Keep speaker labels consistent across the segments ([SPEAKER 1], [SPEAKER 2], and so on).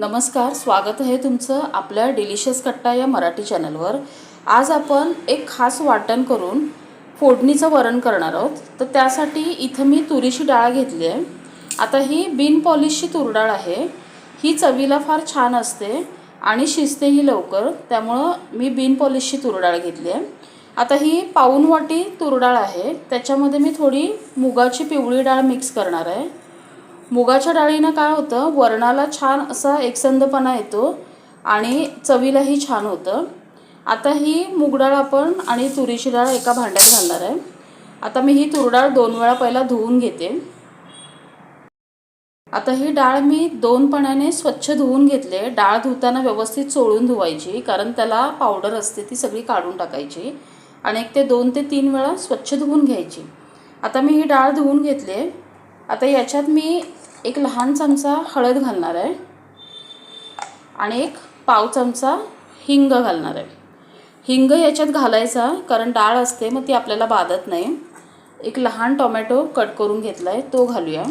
[SPEAKER 1] नमस्कार स्वागत आहे तुमचं आपल्या डिलिशियस कट्टा या मराठी चॅनलवर आज आपण एक खास वाटण करून फोडणीचं वरण करणार आहोत. तर त्यासाठी इथं मी तुरीची डाळ घेतली आहे. आता ही बिन पॉलिशची तूर डाळ आहे. ही चवीला फार छान असते आणि शिजतेही लवकर. त्यामुळं मी बिन पॉलिशची तूर डाळ घेतली आहे. आता ही पाऊन वाटी तूर डाळ आहे. त्याच्यामध्ये मी थोडी मुगाची पिवळी डाळ मिक्स करणार आहे. मुगाच्या डाळीनं काय होतं? वरणाला छान असा एकसंधपणा येतो आणि चवीलाही छान होतं. आता ही मूग डाळ आपण आणि तुरीची डाळ एका भांड्यात घालणार आहे. आता मी ही तूर डाळ दोन वेळा पहिला धुवून घेते. आता ही डाळ मी दोन पाण्याने स्वच्छ धुवून घेतले. डाळ धुताना व्यवस्थित चोळून धुवायची कारण त्याला पावडर असते ती सगळी काढून टाकायची आणि एक ते दोन ते तीन वेळा स्वच्छ धुवून घ्यायची. आता मी ही डाळ धुवून घेतली. आता याच्यात मी एक लहान चमचा हळद घालणार आहे. आणि एक पाव चमचा हिंग घालणार आहे. हिंग याच्यात घालायचा कारण डाळ असते मग ती आपल्याला बाधत नाही. एक लहान टोमॅटो कट करून घेतला आहे तो घालूया.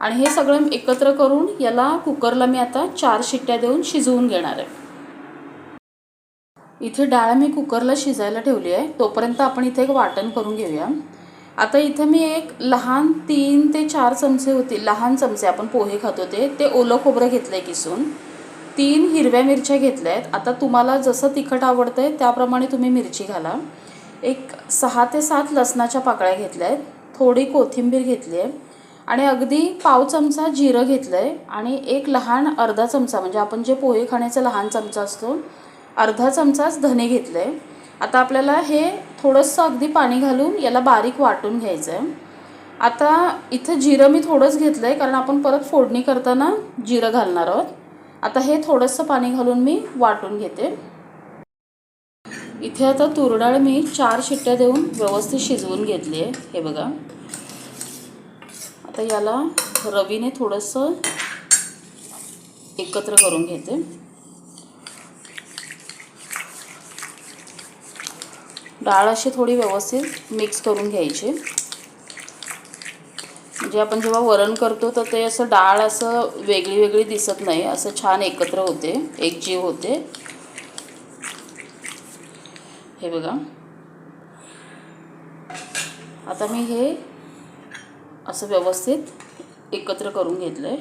[SPEAKER 1] आणि हे सगळं एकत्र करून याला कुकरला मी आता चार शिट्ट्या देऊन शिजवून घेणार आहे. इथे डाळ मी कुकरला शिजायला ठेवली आहे. तोपर्यंत आपण इथे एक वाटण करून घेऊया. आता इथे मी एक लहान तीन ते चार चमचे होते लहान चमचे आपण पोहे खातो ते. ते ओलं खोबरं घेतलं आहे किसून. तीन हिरव्या मिरच्या घेतल्या आहेत आता तुम्हाला जसं तिखट आवडतं आहे त्याप्रमाणे तुम्ही मिरची घाला. एक सहा ते सात लसणाच्या पाकळ्या घेतल्या आहेत थोडी कोथिंबीर घेतली आहे आणि अगदी पाव चमचा जिरं घेतलं आहे आणि एक लहान अर्धा चमचा म्हणजे आपण जे पोहे खाण्याचा लहान चमचा असतो अर्धा चमचाच धने घेतलं आहे आता आपल्याला हे थोडंसं अगदी पाणी घालून याला बारीक वाटून घ्यायचं आहे आता इथं जिरं मी थोडंच घेतलं आहे कारण आपण परत फोडणी करताना जिरं घालणार आहोत. आता हे थोडंसं पाणी घालून मी वाटून घेते. इथे आता तुरडाळ मी चार शिट्ट्या देऊन व्यवस्थित शिजवून घेतली आहे. हे बघा. आता याला रवीने थोडंसं एकत्र करून घेते. डाळ अशी थोडी व्यवस्थित मिक्स करून घ्यायची. म्हणजे आपण जेव्हा वरण करतो तर ते असं डाळ असं वेगळी वेगळी दिसत नाही. असं छान एकत्र होते. एकजीव होते. हे बघा. आता मी हे असं व्यवस्थित एकत्र करून घेतलं आहे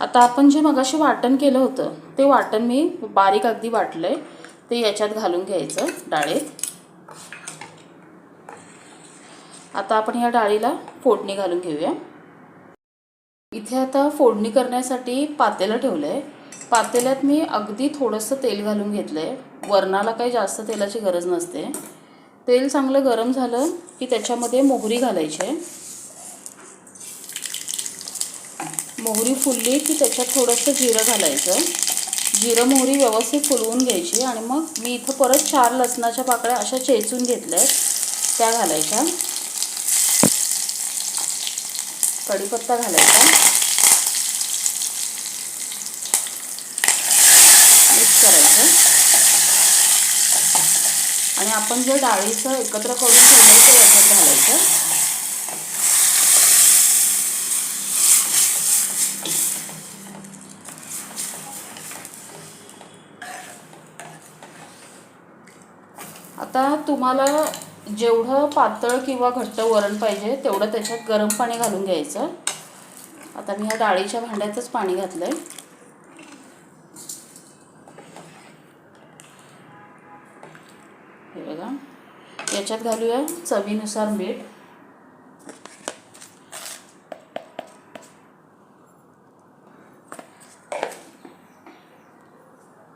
[SPEAKER 1] आता आपण जे मगाशी वाटण केलं होतं ते वाटण मी बारीक अगदी वाटलं आहे ते याच्यात घालून घ्यायचं डाळेत. आता आपण या डाळीला फोडणी घालून घेऊया. इथे आता फोडणी करण्यासाठी पातेलं ठेवलं आहे पातेल्यात मी अगदी थोडंसं तेल घालून घेतलं आहे वरणाला काही जास्त तेलाची गरज नसते. तेल चांगलं गरम झालं की त्याच्यामध्ये मोहरी घालायची आहे. मोहरी फुलली की त्याच्यात थोडंसं जिरं घालायचं. जिरं मोहरी व्यवस्थित फुलवून घ्यायची आणि मग मी इथं परत चार लसणाच्या पाकळ्या अशा चेचून घेतल्या आहेत त्या घालायच्या. कढीपत्ता घालायचा. मिक्स करायचं. आणि आपण जे डाळीचं एकत्र करून ठेवलं ते याच्यात घालायचं. आता तुम्हाला जेवढं पातळ किंवा घट्ट वरण पाहिजे तेवढं त्याच्यात गरम पाणी घालून घ्यायचं. आता मी ह्या डाळीच्या भांड्यातच पाणी घातलं आहे हे बघा. याच्यात घालूया चवीनुसार मीठ.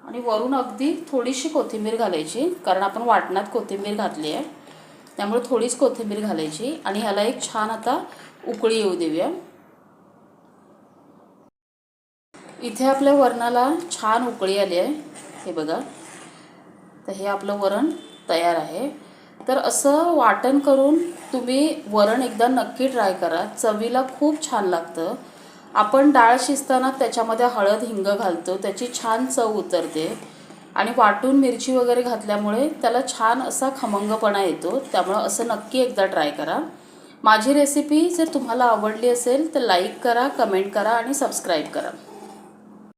[SPEAKER 1] आणि वरून अगदी थोडीशी कोथिंबीर घालायची कारण आपण वाटणात कोथिंबीर घातली आहे त्यामुळे थोडीच कोथिंबीर घालायची आणि ह्याला एक छान आता उकळी येऊ देऊया. इथे आपल्या वरणाला छान उकळी आली आहे. हे बघा. तर हे आपलं वरण तयार आहे. तर असं वाटण करून तुम्ही वरण एकदा नक्की ट्राय करा. चवीला खूप छान लागतं. आपण डाळ शिजताना त्याच्यामध्ये हळद हिंग घालतो. त्याची छान चव उतरते. आणि वाटून मिरची वगैरे घातल्यामुळे त्याला छान असा खमंगपणा येतो. त्यामुळं असं नक्की एकदा ट्राय करा. माझी रेसिपी जर तुम्हाला आवडली असेल तर लाईक करा कमेंट करा आणि सबस्क्राईब करा.